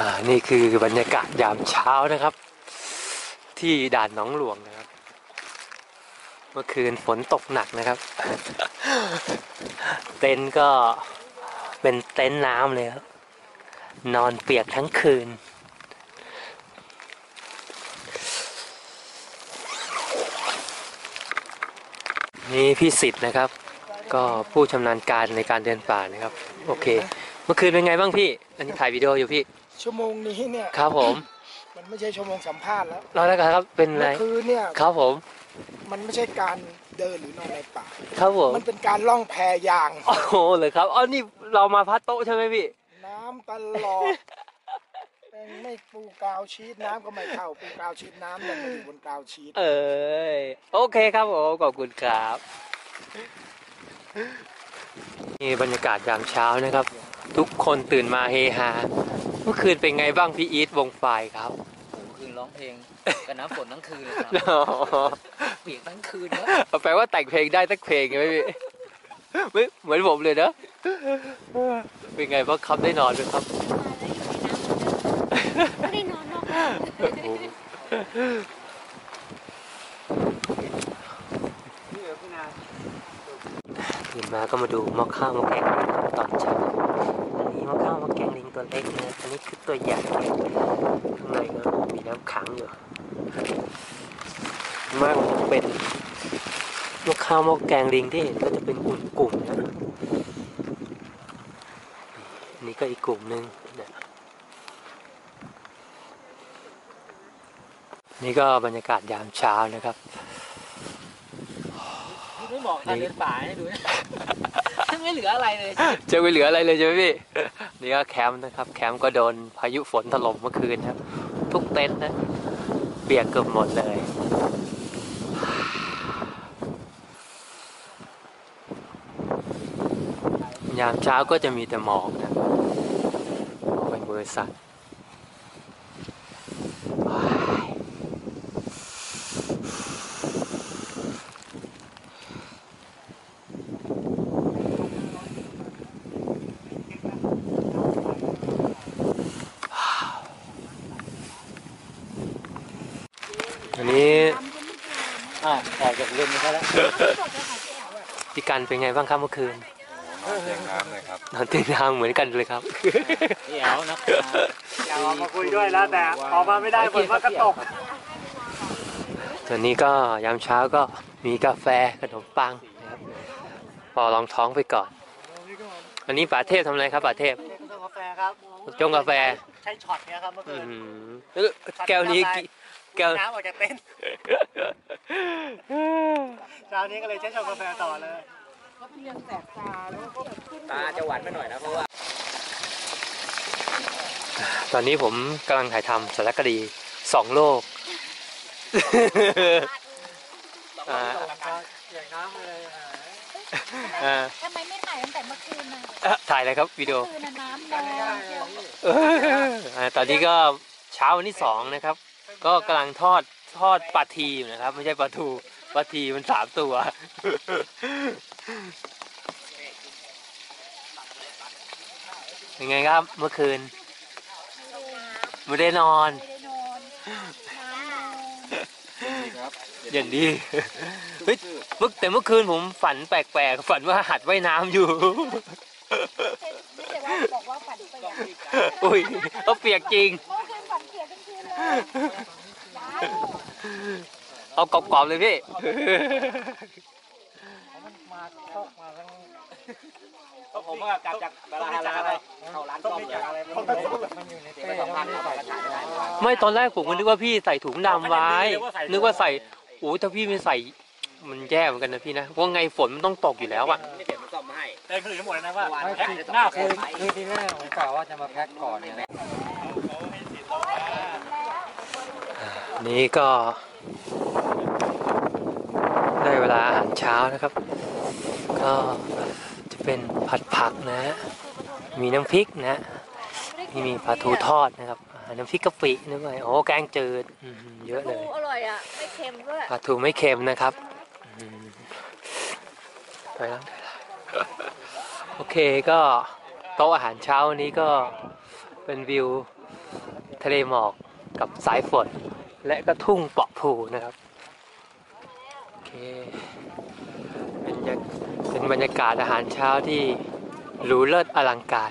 อ่านี่คือบรรยากาศยามเช้านะครับ ที่ด่านหนองหลวงนะครับ เมื่อคืนฝนตกหนักนะครับ เต็นก็เป็นเต็นน้ำเลยครับ นอนเปียกทั้งคืนนี่พี่สิทธิ์นะครับ ก็ผู้ชำนาญการในการเดินป่านะครับ โอเค เมื่อคืนเป็นไงบ้างพี่ อันนี้ถ่ายวิดีโออยู่พี่ ชั่วโมงนี้เนี่ยครับผม มันไม่ใช่ชั่วโมงสัมภาษณ์แล้วเราแล้วกันครับเป็นไรเมื่อคืนเนี่ยครับผม มันไม่ใช่การเดินหรือนอนในป่าครับผมมันเป็นการล่องแพยางโอ้โหเลยครับอ๋อนี่เรามาพัดโต๊ะใช่ไหมพี่น้ำตลอดแม่งไม่ปูกาวชีสน้ำก็ไม่เข้าปูกาวชีสน้ำแต่มันอยู่บนกาวชีสเอ้ยโอเคครับผมขอบคุณครับนี่บรรยากาศยามเช้านะครับ ทุกคนตื่นมาเฮฮาเมื่อคืนเป็นไงบ้างพี่อีทวงไฟครับผมคืนร้องเพลงกับน้ำฝนทั้งคืนเลยครับอ๋อเปียกทั้งคืนนะแปลว่าแต่งเพลงได้สักเพลงไหมพี่ไม่เหมือนผมเลยนะ เป็นไงบ้างครับได้นอนไหมครับไม่ได้นอนนอกบ้านโอ้โห ตื่นมาก็มาดูม้อข้าวมอแกงลิงตอนเช้าอันนี้ม้อข้าวมอแกงลิงตัวเล็กนะอันนี้คือตัวใหญ่ข้างในก็มีน้ำขังอยู่มากเป็นม้อข้าวมอแกงลิงที่เห็นก็จะเป็นกลุ่มๆนะอันนี้ก็อีกกลุ่มหนึ่งนะนี่ก็บรรยากาศยามเช้านะครับ บอกการเดินป่าให้ดูนะไม่เหลืออะไรเลยจะไม่เหลืออะไรเลยใช่ไหมพี่นี่ก็แคมป์นะครับ แคมป์ก็โดนพายุฝนถล่มเมื่อคืนครับ ทุกเต็นท์นะเปียกเกือบหมดเลยยามเช้าก็จะมีแต่หมอกนะหมอกเป็นบริษัทว้ายอันนี้ อ่า ออกจากเรื่องนี้เขาแล้วพี่กันเป็นไงบ้างครับเมื่อคืนเตียงน้ำเลยครับนอนตีนางเหมือนกันเลยครับเดี๋ยวนะอยากออกมาคุยด้วยแล้วแต่ออกมาไม่ได้ฝนมันก็ตกส่วนนี้ก็ยามเช้าก็มีกาแฟขนมปังนะครับพอลองท้องไปก่อน อันนี้ป๋าเทพทำอะไรครับป๋าเทพกาแฟครับจงกาแฟใช้ช็อตเนี้ยครับเมื่อคืนแก้วนี้ แก้วน้ำออกจากเต็นท์เช้านี้ก็เลยใช้ช็อตกาแฟต่อเลยตาจะหวานไปหน่อยนะเพราะว่า ตอนนี้ผมกำลังถ่ายทำสารคดีสองโลกอ่าอย่างน้ำเลยอ่าทำไมไม่ถ่ายตั้งแต่เมื่อคืนน่ะเอ่อถ่ายอะไรครับวิดีโอคืนน่ะน้ำแดงเชียวอ่าตอนนี้ก็เช้าวันที่สองนะครับ ก็กำลังทอดทอดปลาทีอยู่นะครับ ไม่ใช่ปลาทูปลาทีมันสามตัวเป็นไงครับเมื่อคืนไม่ได้นอนไม่ได้นอนน้ำนอนอย่างดีเฮ้ยเมื่อแต่เมื่อคืนผมฝันแปลกๆฝันว่าหัดว่ายน้ำอยู่ไม่ใช่ว่าบอกว่าฝันเปียกอุ้ยก็เปียกจริง เลยย้ายเอากรอบๆเลยพี่มาเข้ามาทั้งก็ผมว่ากลับจากเวลาลาไปเข้าร้านต้อซ่งอมมีเลจากยอะไรมันมันอยู่ในเสียเป้ไปสองพันแล้วเอาไปขายไม่ได้ไม่ตอนแรกผมก็นึกว่าพี่ใส่ถุงดำไว้ นึกว่าใส่โอ้ยถ้าพี่ไม่ใส่มันแย่เหมือนกันนะพี่นะเพราะไงฝนมันต้องตกอยู่แล้วอะไม่เดี๋ยวมันซ่อมมาให้แต่คือทั้งหมดเลยนะว่าวันแพ็คหน้าคือคือทีแรกผมกะว่าจะมาแพ็คก่อนเนี่ย นี่ก็ได้เวลาอาหารเช้านะครับ ก็จะเป็นผัดผักนะฮะมีน้ำพริกนะฮะมีมีปลาทูทอดนะครับอ่าน้ำพริกกะปิด้วยโอ้แกงจืดอืมเยอะเลย อร่อยอะ ไม่เค็มด้วย ปลาทูไม่เค็มนะครับอืมไปแล้วไปแล้วโอเคก็โต๊ะอาหารเช้าวันนี้ก็เป็นวิวทะเลหมอกกับสายฝน และก็ทุ่งเปาะผูนะครับโอเคเป็นเป็นบรรยากาศอาหารเช้าที่หรูเลิศอลังการ